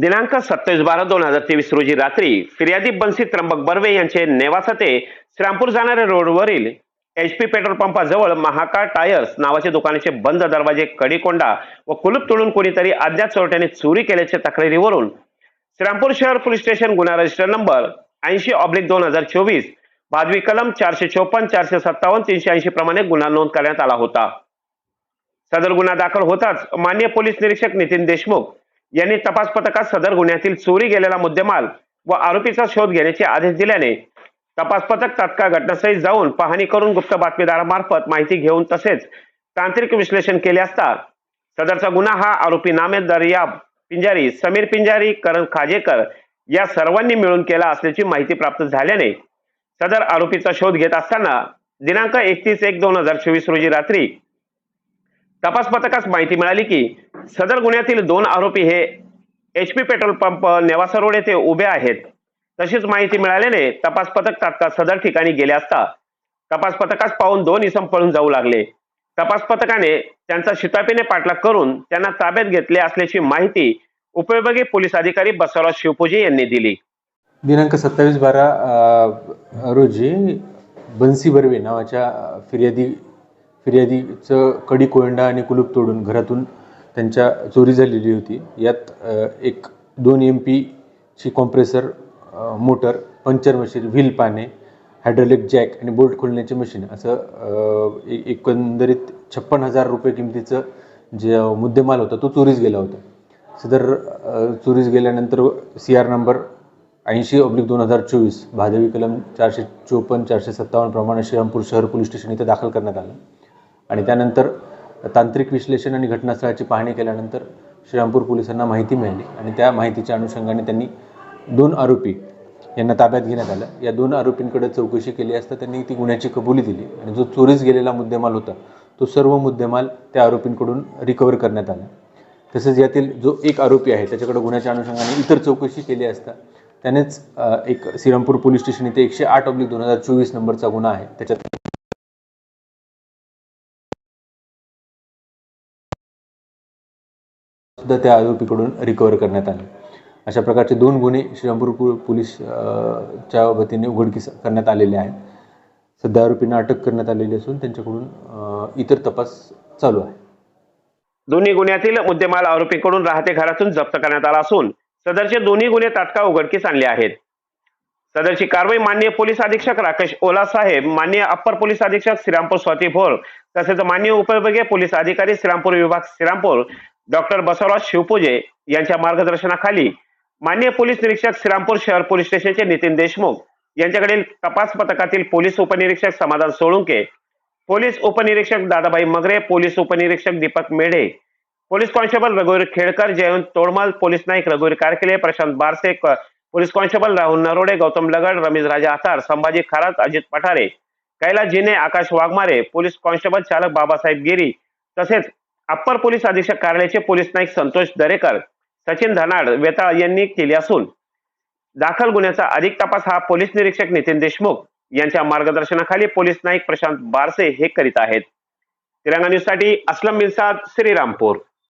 दिनांक सत्तावीस बारा दोन हजार तेवीस रोजी रात्री फिर्यादी बन्सी त्र्यंबक बर्वे यांचे नेवासा ते श्रामपूर जाणाऱ्या रोडवरील एच पी पेट्रोल पंपाजवळ महाकाळ टायर्स नावाचे दुकानाचे बंद दरवाजे कडीकोंडा व कुलूप तोडून कोणीतरी अज्ञात चोरट्याने चोरी केल्याच्या तक्रारीवरून श्रामपूर शहर पोलीस स्टेशन गुन्हा रजिस्टर नंबर ऐंशी ऑब्लिक दोन हजार चोवीस भादवी कलम चारशे चोपन्न चारशे सत्तावन्न तीनशे ऐंशी प्रमाणे गुन्हा नोंद करण्यात आला होता. सदर गुन्हा दाखल होताच मान्य पोलीस निरीक्षक नितीन देशमुख यांनी तपास पथकात सदर गुन्ह्यातील चोरी गेलेला मुद्देमाल व आरोपीचा शोध घेण्याचे आदेश दिल्याने तपास पथक तात्काळ घटनास्थळी जाऊन पाहणी करून गुप्त बातमीदारामार्फत माहिती घेऊन तसेच तांत्रिक विश्लेषण केले असता सदरचा गुन्हा हा आरोपी नामे दर्याब पिंजारी समीर पिंजारी करण खाजेकर या सर्वांनी मिळून केला असल्याची माहिती प्राप्त झाल्याने सदर आरोपीचा शोध घेत असताना दिनांक एकतीस एक दोन हजार चोवीस रोजी रात्री तपास पथकास माहिती मिळाली की सदर गुन्ह्यातील दोन आरोपी हे H P petrol pump Nevasa road येथे उभे आहेत. तशीच माहिती मिळाल्याने तपास पथक तात्काळ सदर ठिकाणी गेले असता तपास पथकास पाहून दोन इसम पळून जाऊ लागले. तपास पथकाने त्यांचा शितापीने पाठलाग करून त्यांना ताब्यात घेतले असल्याची माहिती उपविभागीय पोलीस अधिकारी बसवराज शिवपूजे यांनी दिली. दिनांक सत्तावीस बारा रोजी बन्सी बर्वे नावाच्या फिर्यादी फिर्यादीचं कडी कोयंडा आणि कुलूप तोडून घरातून त्यांच्या चोरी झालेली होती. यात एक दोन एम पीची compressor motor puncture machine wheel पाने हायड्रोलिक जॅक आणि बोल्ट खोलण्याची मशीन असं एकंदरीत छप्पन हजार रुपये किमतीचं जे मुद्देमाल होता तो चोरीस गेला होता. सदर चोरीस गेल्यानंतर सी आर नंबर ऐंशी ऑब्लिक दोन हजार चोवीस भादवी कलम चारशे चोपन्न चारशे सत्तावन्न प्रमाणे श्रीरामपूर शहर पोलीस स्टेशन इथं दाखल करण्यात आलं. आणि त्यानंतर तांत्रिक विश्लेषण आणि घटनास्थळाची पाहणी केल्यानंतर श्रीरामपूर पोलिसांना माहिती मिळाली आणि त्या माहितीच्या अनुषंगाने त्यांनी दोन आरोपी यांना ताब्यात घेण्यात आलं. या दोन आरोपींकडे चौकशी केली असता त्यांनी ती गुन्ह्याची कबुली दिली आणि जो चोरीस गेलेला मुद्देमाल होता तो सर्व मुद्देमाल त्या आरोपींकडून रिकवर करण्यात आला. तसेच यातील जो एक आरोपी आहे त्याच्याकडे गुन्ह्याच्या अनुषंगाने इतर चौकशी केली असता त्यानेच एक श्रीरामपूर पोलीस स्टेशन इथे एकशे आठ ऑब्लिक दोन हजार चोवीस नंबरचा गुन्हा आहे त्याच्यात सुद्धा त्या आरोपीकडून रिकवर करण्यात आले. अशा प्रकारचे दोन गुन्हे श्रीरामपूर पो- पोलीस च्या वतीने उघडकीस करण्यात आलेले आहेत. सध्या आरोपींना अटक करण्यात आलेली असून त्यांच्याकडून इतर तपास चालू आहे. दोन्ही गुन्ह्यातील मुद्देमाल आरोपीकडून राहते घरातून जप्त करण्यात आला असून सदरचे दोन्ही गुन्हे तात्काळ उघडकीस आणले आहेत. सदरची कारवाई मान्य पोलीस अधीक्षक राकेश ओला साहेब मान्य अप्पर पोलीस अधीक्षक श्रीरामपूर स्वाती भोर तसेच मान्य उपविभागीय पोलीस अधिकारी श्रीरामपूर विभाग श्रीरामपूर डॉक्टर बसवराज शिवपूजे यांच्या मार्गदर्शनाखाली मान्य पोलीस निरीक्षक श्रीरामपूर शहर पोलीस स्टेशनचे नितीन देशमुख यांच्याकडील तपास पथकातील पोलीस उपनिरीक्षक समाधान सोळुंके पोलीस उपनिरीक्षक दादाबाई मगरे पोलीस उपनिरीक्षक दीपक मेढे पोलीस कॉन्स्टेबल रघुवीर खेडकर जयवंत तोडमल पोलीस नाईक रघुवीर कारकिले प्रशांत बारसे पोलीस कॉन्स्टेबल राहुल नरोडे गौतम लगड रमेश राजा आथार संभाजी खरात अजित पठारे कैलास जिने आकाश वाघमारे पोलीस कॉन्स्टेबल चालक बाबासाहेब गिरी तसेच अप्पर पोलीस अधीक्षक कार्यालयाचे पोलीस नाईक संतोष दरेकर सचिन धनाड वेताळ यांनी केली असून दाखल गुन्ह्याचा अधिक तपास हा पोलीस निरीक्षक नितीन देशमुख यांच्या मार्गदर्शनाखाली पोलीस नाईक प्रशांत बारसे हे करीत आहेत. तिरंगा न्यूजसाठी असलम मिलसाद श्रीरामपूर.